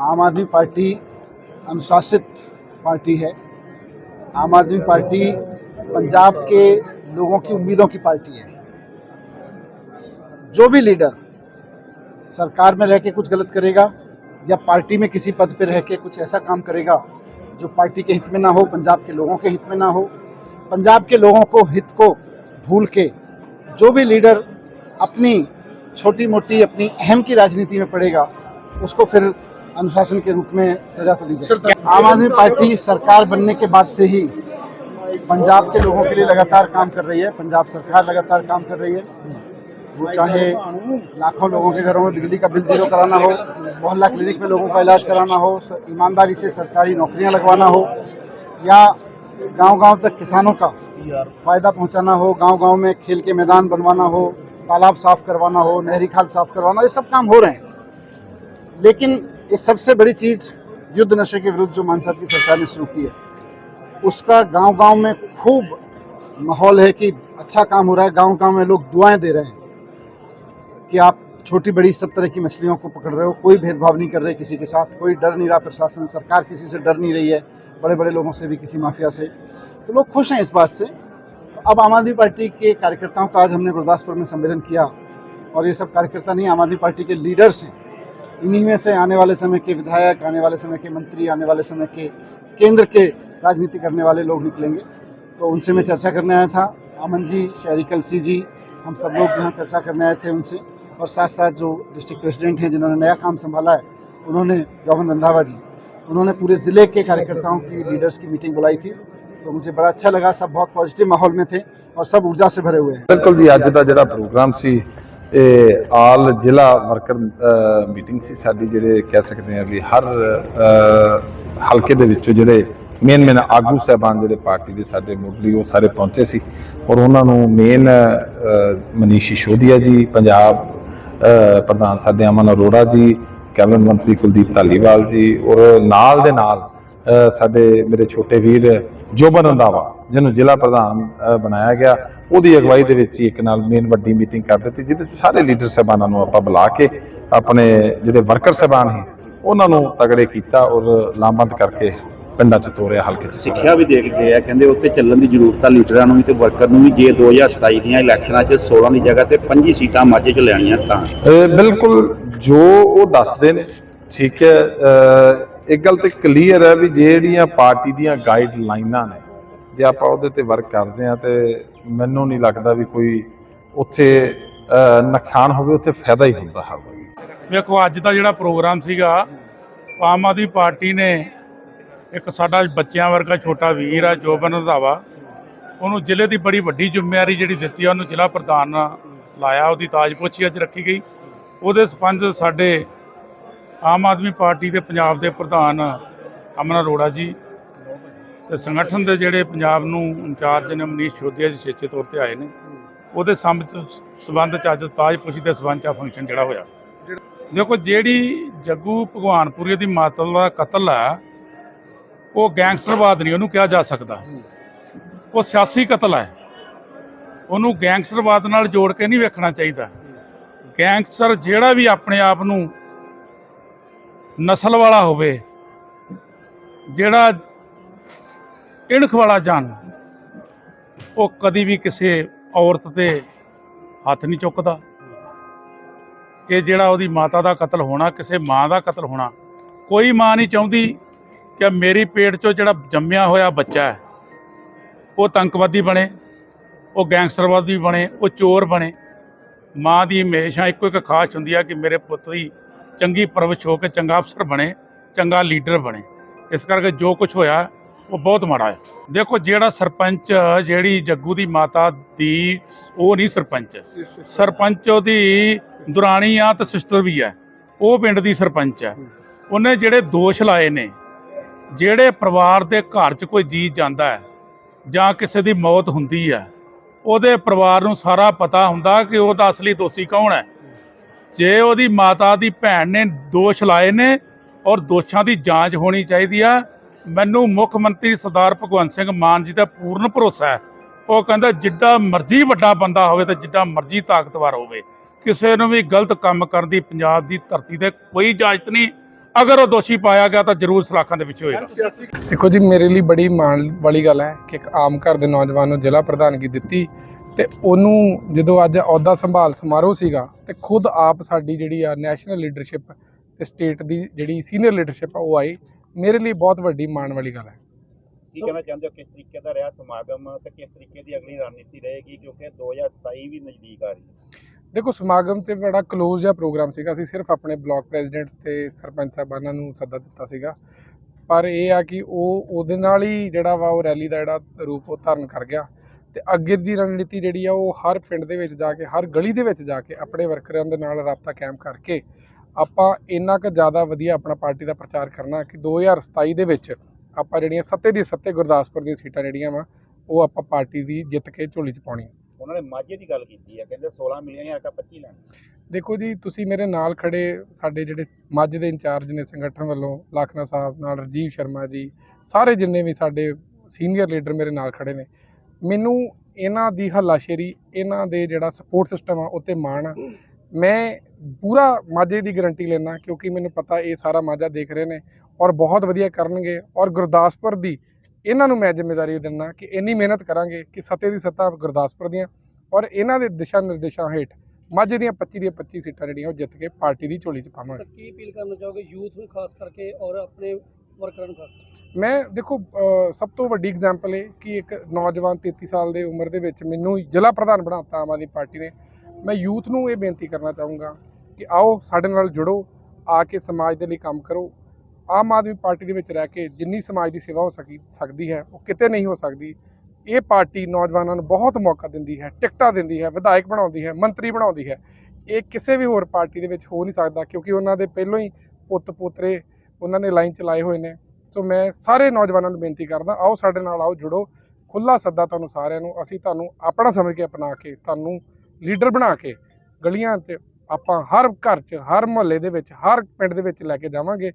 आम आदमी पार्टी अनुशासित पार्टी है। आम आदमी पार्टी पंजाब के लोगों की उम्मीदों की पार्टी है। जो भी लीडर सरकार में रह के कुछ गलत करेगा या पार्टी में किसी पद पर रह के कुछ ऐसा काम करेगा जो पार्टी के हित में ना हो, पंजाब के लोगों के हित में ना हो, पंजाब के लोगों को हित को भूल के जो भी लीडर अपनी छोटी मोटी अपनी अहम की राजनीति में पड़ेगा, उसको फिर अनुशासन के रूप में सजा तो दी जाए आम आदमी पार्टी सरकार बनने के बाद से ही पंजाब के लोगों के लिए लगातार काम कर रही है। पंजाब सरकार लगातार काम कर रही है। वो चाहे लाखों लोगों के घरों में बिजली का बिल ज़ीरो कराना हो मोहल्ला क्लिनिक में लोगों का इलाज कराना हो ईमानदारी से सरकारी नौकरियाँ लगवाना हो या गांव-गांव तक किसानों का फ़ायदा पहुंचाना हो गांव-गांव में खेल के मैदान बनवाना हो तालाब साफ़ करवाना हो नहरी खाल साफ़ करवाना ये सब काम हो रहे हैं। लेकिन ये सबसे बड़ी चीज़ युद्ध नशे के विरुद्ध जो मानसाद की सरकार ने शुरू की है, उसका गांव-गांव में खूब माहौल है कि अच्छा काम हो रहा है, गांव-गांव में लोग दुआएँ दे रहे हैं कि आप छोटी बड़ी सब तरह की मछलियों को पकड़ रहे हो, कोई भेदभाव नहीं कर रहे किसी के साथ, कोई डर नहीं रहा प्रशासन, सरकार किसी से डर नहीं रही है बड़े बड़े लोगों से भी, किसी माफिया से। तो लोग खुश हैं इस बात से। तो अब आम आदमी पार्टी के कार्यकर्ताओं का आज हमने गुरदासपुर में सम्मेलन किया और ये सब कार्यकर्ता नहीं, आम आदमी पार्टी के लीडर्स हैं। इन्हीं में से आने वाले समय के विधायक, आने वाले समय के मंत्री, आने वाले समय के केंद्र के राजनीति करने वाले लोग निकलेंगे। तो उनसे मैं चर्चा करने आया था। अमन जी, शहरी कलसी जी, हम सब लोग यहाँ चर्चा करने आए थे उनसे। और साथ साथ जो डिस्ट्रिक्ट प्रेसिडेंट हैं, जिन्होंने नया काम संभाला है, उन्होंने जौहन रंधावा जी, उन्होंने पूरे ज़िले के कार्यकर्ताओं की, लीडर्स की मीटिंग बुलाई थी। तो मुझे बड़ा अच्छा लगा। सब बहुत पॉजिटिव माहौल में थे और सब ऊर्जा से भरे हुए हैं। बिल्कुल जी अज का जो प्रोग्राम सी ਇਹ ਆਲ ਜ਼ਿਲ੍ਹਾ ਵਰਕਰ ਮੀਟਿੰਗ ਸੀ ਸਾਡੀ ਜਿਹੜੇ ਕਹਿ ਸਕਦੇ ਹਾਂ ਵੀ ਹਰ ਹਲਕੇ ਦੇ ਵਿੱਚੋਂ ਜਿਹੜੇ ਮੇਨ ਮੇਨ ਆਗੂ ਸਹਿਬਾਨ ਜਿਹੜੇ ਪਾਰਟੀ ਦੇ ਸਾਡੇ ਮੁੱਢਲੀ ਉਹ ਸਾਰੇ ਪਹੁੰਚੇ ਸੀ ਔਰ ਉਹਨਾਂ ਨੂੰ ਮੇਨ ਮਨੀਸ਼ ਸਿਸੋਦੀਆ ਜੀ, ਪੰਜਾਬ ਪ੍ਰਧਾਨ ਸਾਡੇ ਅਮਨ ਅਰੋੜਾ ਜੀ, ਕੈਬਨਿਟ ਮੰਤਰੀ ਕੁਲਦੀਪ ਧਾਲੀਵਾਲ ਜੀ ਔਰ ਨਾਲ ਦੇ ਨਾਲ ਸਾਡੇ ਮੇਰੇ ਛੋਟੇ ਵੀਰ ਜੋਬਨ ਰੰਦਾਵਾ ਜਿਹਨੂੰ ਜ਼ਿਲ੍ਹਾ ਪ੍ਰਧਾਨ ਬਣਾਇਆ ਗਿਆ। ਉਹਦੀ ਅਗਵਾਈ ਦੇ ਵਿੱਚ ਹੀ ਇੱਕ ਨਾਲ ਮੇਨ ਵੱਡੀ ਮੀਟਿੰਗ ਕਰ ਦਿੱਤੀ ਜਿਹਦੇ ਸਾਰੇ ਲੀਡਰ ਸਾਹਿਬਾਨਾਂ ਨੂੰ ਆਪਾਂ ਬੁਲਾ ਕੇ ਆਪਣੇ ਜਿਹੜੇ ਵਰਕਰ ਸਾਹਿਬਾਨ ਸੀ ਉਹਨਾਂ ਨੂੰ ਤਗੜੇ ਕੀਤਾ ਔਰ ਲਾਮਬੰਦ ਕਰਕੇ ਪਿੰਡਾਂ 'ਚ ਤੋਰਿਆ ਹਲਕੇ 'ਚ ਸਿੱਖਿਆ ਵੀ ਦੇ ਕੇ ਗਏ ਆ ਕਹਿੰਦੇ ਉੱਤੇ ਚੱਲਣ ਦੀ ਜ਼ਰੂਰਤ ਆ ਲੀਡਰਾਂ ਨੂੰ ਵੀ ਤੇ ਵਰਕਰ ਨੂੰ ਵੀ ਜੇ 2027 ਦੀਆਂ ਇਲੈਕਸ਼ਨਾਂ 'ਚ 16 ਦੀ ਜਗ੍ਹਾ ਤੇ 25 ਸੀਟਾਂ ਮਾਝੇ 'ਚ ਲੈਣੀਆਂ ਤਾਂ। ਬਿਲਕੁਲ ਜੋ ਉਹ ਦੱਸਦੇ ਨੇ ਠੀਕ ਹੈ ਇੱਕ ਗੱਲ ਤੇ ਕਲੀਅਰ ਹੈ ਵੀ ਜਿਹੜੀਆਂ ਪਾਰਟੀ ਦੀਆਂ ਗਾਈਡ ਲਾਈਨਾਂ ਨੇ ਜੇ ਆਪਾਂ ਉਹਦੇ ਤੇ ਵਰਕ ਕਰਦੇ ਆ ਤੇ ਮੈਨੂੰ ਨਹੀਂ ਲੱਗਦਾ ਵੀ ਕੋਈ ਉੱਥੇ ਨੁਕਸਾਨ ਹੋਵੇ, ਉੱਥੇ ਫਾਇਦਾ ਹੀ ਹੁੰਦਾ ਹੋਵੇ ਵੇਖੋ, ਅੱਜ ਦਾ ਜਿਹੜਾ ਪ੍ਰੋਗਰਾਮ ਸੀਗਾ, ਆਮ ਆਦਮੀ ਪਾਰਟੀ ਨੇ ਇੱਕ ਸਾਡਾ ਬੱਚਿਆਂ ਵਰਗਾ ਛੋਟਾ ਵੀਰ ਆ, ਜੋਬਨ ਰੰਧਾਵਾ, ਉਹਨੂੰ ਜ਼ਿਲ੍ਹੇ ਦੀ ਬੜੀ ਵੱਡੀ ਜ਼ਿੰਮੇਵਾਰੀ ਜਿਹੜੀ ਦਿੱਤੀ ਆ, ਉਹਨੂੰ ਜ਼ਿਲ੍ਹਾ ਪ੍ਰਧਾਨ ਲਾਇਆ, ਉਹਦੀ ਤਾਜਪੋਚੀ ਅੱਜ ਰੱਖੀ ਗਈ। ਉਹਦੇ ਸਬੰਧ ਸਾਡੇ ਆਮ ਆਦਮੀ ਪਾਰਟੀ ਦੇ ਪੰਜਾਬ ਦੇ ਪ੍ਰਧਾਨ ਅਮਨ ਅਰੋੜਾ ਜੀ ਤੇ ਸੰਗਠਨ ਦੇ ਜਿਹੜੇ ਪੰਜਾਬ ਨੂੰ ਇੰਚਾਰਜ ਨੇ ਮਨੀਸ਼ ਸ਼ੋਦੀਆ ਜੀ ਸ਼ੇਚੇ ਤੌਰ ਤੇ ਆਏ ਨੇ, ਉਹਦੇ ਸੰਬ- ਸਬੰਧ ਚ ਅੱਜ ਤਾਜਪੁਸ਼ੀ ਦੇ ਸਬੰਧ ਚ ਫੰਕਸ਼ਨ ਜਿਹੜਾ ਹੋਇਆ। ਦੇਖੋ ਜਿਹੜੀ ਜੱਗੂ ਭਗਵਾਨਪੁਰੀ ਦੀ ਮਾਤਲ ਦਾ ਕਤਲ ਹੈ ਉਹ ਗੈਂਗਸਟਰਵਾਦ ਨਹੀਂ, ਉਹਨੂੰ ਕਿਹਾ ਜਾ ਸਕਦਾ। ਉਹ ਸਿਆਸੀ ਕਤਲ ਹੈ ਉਹਨੂੰ ਗੈਂਗਸਟਰਵਾਦ ਨਾਲ ਜੋੜ ਕੇ ਨਹੀਂ ਵੇਖਣਾ ਚਾਹੀਦਾ। ਗੈਂਗਸਟਰ ਜਿਹੜਾ ਵੀ ਆਪਣੇ ਆਪ ਨੂੰ ਨਸਲ ਵਾਲਾ ਹੋਵੇ, ਜਿਹੜਾ ਇਣਖ ਵਾਲਾ ਜਾਨ। ਉਹ ਕਦੀ ਵੀ ਕਿਸੇ ਔਰਤ ਤੇ ਹੱਥ ਨਹੀਂ ਚੁੱਕਦਾ। ਕਿ ਜਿਹੜਾ ਉਹਦੀ ਮਾਤਾ ਦਾ ਕਤਲ ਹੋਣਾ, ਕਿਸੇ ਮਾਂ ਦਾ ਕਤਲ ਹੋਣਾ, ਕੋਈ ਮਾਂ ਨਹੀਂ ਚਾਹੁੰਦੀ ਕਿ ਮੇਰੀ ਪੇਟ 'ਚੋਂ ਜਿਹੜਾ ਜੰਮਿਆ ਹੋਇਆ ਬੱਚਾ ਹੈ, ਉਹ ਤੰਕਵਾਦੀ ਬਣੇ, ਉਹ ਗੈਂਗਸਟਰਵਾਦੀ ਬਣੇ, ਉਹ ਚੋਰ ਬਣੇ। ਮਾਂ ਦੀ ਹਮੇਸ਼ਾ ਇੱਕੋ ਇੱਕ ਖਾਸ਼ ਹੁੰਦੀ ਆ ਕਿ ਮੇਰੇ ਪੁੱਤ ਦੀ ਚੰਗੀ ਪਰਵਿਸ਼ ਹੋ ਕੇ ਚੰਗਾ ਅਫਸਰ ਬਣੇ, ਚੰਗਾ ਲੀਡਰ ਬਣੇ। ਇਸ ਕਰਕੇ ਜੋ ਕੁਝ ਹੋਇਆ ਉਹ ਬਹੁਤ ਮਾੜਾ ਹੈ। ਦੇਖੋ ਜਿਹੜਾ ਸਰਪੰਚ ਜਿਹੜੀ ਜੱਗੂ ਦੀ ਮਾਤਾ ਦੀ, ਉਹ ਨਹੀਂ ਸਰਪੰਚ। ਸਰਪੰਚ ਉਹਦੀ ਦੁਰਾਣੀ ਆ ਤੇ ਸਿਸਟਰ ਵੀ ਹੈ। ਉਹ ਪਿੰਡ ਦੀ ਸਰਪੰਚ ਹੈ। ਉਹਨੇ ਜਿਹੜੇ ਦੋਸ਼ ਲਾਏ ਨੇ, ਜਿਹੜੇ ਪਰਿਵਾਰ ਦੇ ਘਰ 'ਚ ਕੋਈ ਜੀ ਜਾਂਦਾ ਹੈ ਜਾਂ ਕਿਸੇ ਦੀ ਮੌਤ ਹੁੰਦੀ ਹੈ, ਉਹਦੇ ਪਰਿਵਾਰ ਨੂੰ ਸਾਰਾ ਪਤਾ ਹੁੰਦਾ ਕਿ ਉਹਦਾ ਅਸਲੀ ਦੋਸ਼ੀ ਕੌਣ ਹੈ। ਜੇ ਉਹਦੀ ਮਾਤਾ ਦੀ ਭੈਣ ਨੇ ਦੋਸ਼ ਲਾਏ ਨੇ ਔਰ ਦੋਸ਼ਾਂ ਦੀ ਜਾਂਚ ਹੋਣੀ ਚਾਹੀਦੀ ਆ ਮੈਨੂੰ ਮੁੱਖ ਮੰਤਰੀ ਸਰਦਾਰ ਭਗਵੰਤ ਸਿੰਘ ਮਾਨ ਜੀ ਦਾ ਪੂਰਨ ਭਰੋਸਾ ਹੈ। ਉਹ ਕਹਿੰਦਾ ਜਿੱਡਾ ਮਰਜ਼ੀ ਵੱਡਾ ਬੰਦਾ ਹੋਵੇ ਤੇ ਜਿੱਡਾ ਮਰਜ਼ੀ ਤਾਕਤਵਰ ਹੋਵੇ ਕਿਸੇ ਨੂੰ ਵੀ ਗਲਤ ਕੰਮ ਕਰਨ ਦੀ ਪੰਜਾਬ ਦੀ ਧਰਤੀ ਤੇ ਕੋਈ ਇਜਾਜ਼ਤ ਨਹੀਂ। ਅਗਰ ਉਹ ਦੋਸ਼ੀ ਪਾਇਆ ਗਿਆ ਤਾਂ ਜ਼ਰੂਰ ਸਲਾਖਾਂ ਦੇ ਵਿੱਚ ਹੋਏਗਾ। ਦੇਖੋ ਜੀ ਮੇਰੇ ਲਈ ਬੜੀ ਮਾਣ ਵਾਲੀ ਗੱਲ ਹੈ ਕਿ ਇੱਕ ਆਮ ਘਰ ਦੇ ਨੌਜਵਾਨ ਨੂੰ ਜ਼ਿਲ੍ਹਾ ਪ੍ਰਧਾਨਗੀ ਦਿੱਤੀ ਤੇ ਉਹਨੂੰ ਜਦੋਂ ਅੱਜ ਅਹੁਦਾ ਸੰਭਾਲ ਸਮਾਰੋਹ ਸੀਗਾ ਤੇ ਖੁਦ ਆਪ ਸਾਡੀ ਜਿਹੜੀ ਆ ਨੈਸ਼ਨਲ ਲੀਡਰਸ਼ਿਪ ਤੇ ਸਟੇਟ ਦੀ ਜਿਹੜੀ ਸੀਨੀਅਰ ਲੀਡਰਸ਼ਿਪ ਆ ਉਹ ਆਈ ਮੇਰੇ ਲਈ ਬਹੁਤ ਵੱਡੀ ਮਾਣ ਵਾਲੀ ਗੱਲ ਹੈ। ਕੀ ਕਹਿਣਾ ਚਾਹੁੰਦੇ ਹੋ? ਕਿਸ ਤਰੀਕੇ ਦਾ ਰਿਹਾ ਸਮਾਗਮ ਤੇ ਕਿਸ ਤਰੀਕੇ ਦੀ ਅਗਲੀ ਰਣਨੀਤੀ ਰਹੇਗੀ? ਕਿਉਂਕਿ 2027 ਵੀ ਨਜ਼ਦੀਕ ਆ ਰਹੀ ਹੈ। ਦੇਖੋ ਸਮਾਗਮ ਤੇ ਬੜਾ ਕਲੋਜ਼ ਜਿਹਾ ਪ੍ਰੋਗਰਾਮ ਸੀਗਾ। ਅਸੀਂ ਸਿਰਫ ਆਪਣੇ ਬਲਾਕ ਪ੍ਰੈਜ਼ੀਡੈਂਟਸ ਤੇ ਸਰਪੰਚ ਸਾਹਿਬਾਨਾਂ ਨੂੰ ਸੱਦਾ ਦਿੱਤਾ ਸੀਗਾ। ਪਰ ਇਹ ਆ ਕਿ ਉਹ ਉਹਦੇ ਨਾਲ ਹੀ ਜਿਹੜਾ ਵਾ ਉਹ ਰੈਲੀ ਦਾ ਜਿਹੜਾ ਰੂਪ ਉਹ ਧਾਰਨ ਕਰ ਗਿਆ। ਤੇ ਅੱਗੇ ਦੀ ਰਣਨੀਤੀ ਜਿਹੜੀ ਆ ਉਹ ਹਰ ਪਿੰਡ ਦੇ ਵਿੱਚ ਜਾ ਕੇ ਹਰ ਗਲੀ ਦੇ ਵਿੱਚ ਜਾ ਕੇ ਆਪਣੇ ਵਰਕਰਾਂ ਦੇ ਨਾਲ ਰਾਬਤਾ ਕਾਇਮ ਕਰਕੇ ਆਪਾਂ ਇੰਨਾ ਕੁ ਜ਼ਿਆਦਾ ਵਧੀਆ ਆਪਣਾ ਪਾਰਟੀ ਦਾ ਪ੍ਰਚਾਰ ਕਰਨਾ ਕਿ 2027 ਦੇ ਵਿੱਚ ਆਪਾਂ ਜਿਹੜੀਆਂ ਸੱਤੇ ਦੀ ਸੱਤੇ ਗੁਰਦਾਸਪੁਰ ਦੀਆਂ ਸੀਟਾਂ ਜਿਹੜੀਆਂ ਵਾ ਉਹ ਆਪਾਂ ਪਾਰਟੀ ਦੀ ਜਿੱਤ ਕੇ ਝੋਲੀ 'ਚ ਪਾਉਣੀ ਉਹਨਾਂ ਨੇ ਮਾਝੇ ਦੀ ਗੱਲ ਕੀਤੀ ਹੈ ਕਹਿੰਦੇ 16 ਮਿਲੀਅਨ ਜਾਂ 25 ਲੈਣ। ਦੇਖੋ ਜੀ ਤੁਸੀਂ ਮੇਰੇ ਨਾਲ ਖੜੇ ਸਾਡੇ ਜਿਹੜੇ ਮੱਝ ਦੇ ਇੰਚਾਰਜ ਨੇ ਸੰਗਠਨ ਵੱਲੋਂ ਲਖਨਾ ਸਾਹਿਬ ਨਾਲ ਰਜੀਵ ਸ਼ਰਮਾ ਜੀ ਸਾਰੇ ਜਿੰਨੇ ਵੀ ਸਾਡੇ ਸੀਨੀਅਰ ਲੀਡਰ ਮੇਰੇ ਨਾਲ ਖੜੇ ਨੇ ਮੈਨੂੰ ਇਹਨਾਂ ਦੀ ਹੱਲਾਸ਼ੇਰੀ ਇਹਨਾਂ ਦੇ ਜਿਹੜਾ ਸਪੋਰਟ ਸਿਸਟਮ ਆ ਉੱਤੇ ਮਾਣ ਆ। ਮੈਂ ਪੂਰਾ ਮਾਝੇ ਦੀ ਗਾਰੰਟੀ ਲੈਣਾ ਕਿਉਂਕਿ ਮੈਨੂੰ ਪਤਾ ਇਹ ਸਾਰਾ ਮਾਝਾ ਦੇਖ ਰਹੇ ਨੇ ਔਰ ਬਹੁਤ ਵਧੀਆ ਕਰਨਗੇ ਔਰ ਗੁਰਦਾਸਪੁਰ ਦੀ ਇਹਨਾਂ ਨੂੰ ਮੈਂ ਜ਼ਿੰਮੇਵਾਰੀ ਦਿੰਦਾ ਕਿ ਇੰਨੀ ਮਿਹਨਤ ਕਰਾਂਗੇ ਕਿ ਸੱਤੇ ਦੀ ਸੱਤਾ ਗੁਰਦਾਸਪੁਰ ਦੀਆਂ ਔਰ ਇਹਨਾਂ ਦੇ ਦਿਸ਼ਾ ਨਿਰਦੇਸ਼ਾਂ ਹੇਠ ਮਾਝੇ ਦੀਆਂ 25 ਦੀਆਂ 25 ਸੀਟਾਂ ਜਿਹੜੀਆਂ ਉਹ ਜਿੱਤ ਕੇ ਪਾਰਟੀ ਦੀ ਝੋਲੀ 'ਚ ਪਾਵਾਂਗੇ। ਕੀ ਅਪੀਲ ਕਰਨਾ ਚਾਹੋਗੇ ਯੂਥ ਨੂੰ ਖਾਸ ਕਰਕੇ ਔਰ ਆਪਣੇ ਵਰਕਰਾਂ ਨੂੰ ਖਾਸ ਮੈਂ ਦੇਖੋ ਸਭ ਤੋਂ ਵੱਡੀ ਐਗਜ਼ਾਮਪਲ ਹੈ ਕਿ ਇੱਕ ਨੌਜਵਾਨ 33 ਸਾਲ ਦੇ ਉਮਰ ਦੇ ਵਿੱਚ ਮੈਨੂੰ ਜ਼ਿਲ੍ਹਾ ਪ੍ਰਧਾਨ ਬਣਾਤਾ ਆਮ ਆਦਮੀ ਪਾਰਟੀ ਨੇ। ਮੈਂ ਯੂਥ ਨੂੰ ਇਹ ਬੇਨਤੀ ਕਰਨਾ ਚਾਹੂੰਗਾ ਕਿ ਆਓ ਸਾਡੇ ਨਾਲ ਜੁੜੋ, ਆ ਕੇ ਸਮਾਜ ਦੇ ਲਈ ਕੰਮ ਕਰੋ। ਆਮ ਆਦਮੀ ਪਾਰਟੀ ਦੇ ਵਿੱਚ ਰਹਿ ਕੇ ਜਿੰਨੀ ਸਮਾਜ ਦੀ ਸੇਵਾ ਹੋ ਸਕੀ, ਸਕਦੀ ਹੈ, ਉਹ ਕਿਤੇ ਨਹੀਂ ਹੋ ਸਕਦੀ। ਇਹ ਪਾਰਟੀ ਨੌਜਵਾਨਾਂ ਨੂੰ ਬਹੁਤ ਮੌਕਾ ਦਿੰਦੀ ਹੈ, ਟਿਕਟਾਂ ਦਿੰਦੀ ਹੈ, ਵਿਧਾਇਕ ਬਣਾਉਂਦੀ ਹੈ, ਮੰਤਰੀ ਬਣਾਉਂਦੀ ਹੈ। ਇਹ ਕਿਸੇ ਵੀ ਹੋਰ ਪਾਰਟੀ ਦੇ ਵਿੱਚ ਹੋ ਨਹੀਂ ਸਕਦਾ ਕਿਉਂਕਿ ਉਹਨਾਂ ਦੇ ਪਹਿਲੋਂ ਹੀ ਪੁੱਤ ਪੋਤਰੇ ਉਹਨਾਂ ਨੇ ਲਾਈਨ ਚਲਾਏ ਹੋਏ ਨੇ। ਸੋ ਮੈਂ ਸਾਰੇ ਨੌਜਵਾਨਾਂ ਨੂੰ ਬੇਨਤੀ ਕਰਦਾ, ਆਓ ਸਾਡੇ ਨਾਲ ਆਓ, ਜੁੜੋ। ਖੁੱਲਾ ਸੱਦਾ ਤੁਹਾਨੂੰ ਸਾਰਿਆਂ ਨੂੰ, ਅਸੀਂ ਤੁਹਾਨੂੰ ਆਪਣਾ ਸਮਝ ਕੇ ਅਪਣਾ ਕੇ ਤੁਹਾਨੂੰ ਲੀਡਰ ਬਣਾ ਕੇ ਗਲੀਆਂ ਤੇ ਆਪਾਂ ਹਰ ਘਰ 'ਚ, ਹਰ ਮੁਹੱਲੇ ਦੇ ਵਿੱਚ, ਹਰ ਪਿੰਡ ਦੇ ਵਿੱਚ ਲੈ ਕੇ ਜਾਵਾਂਗੇ।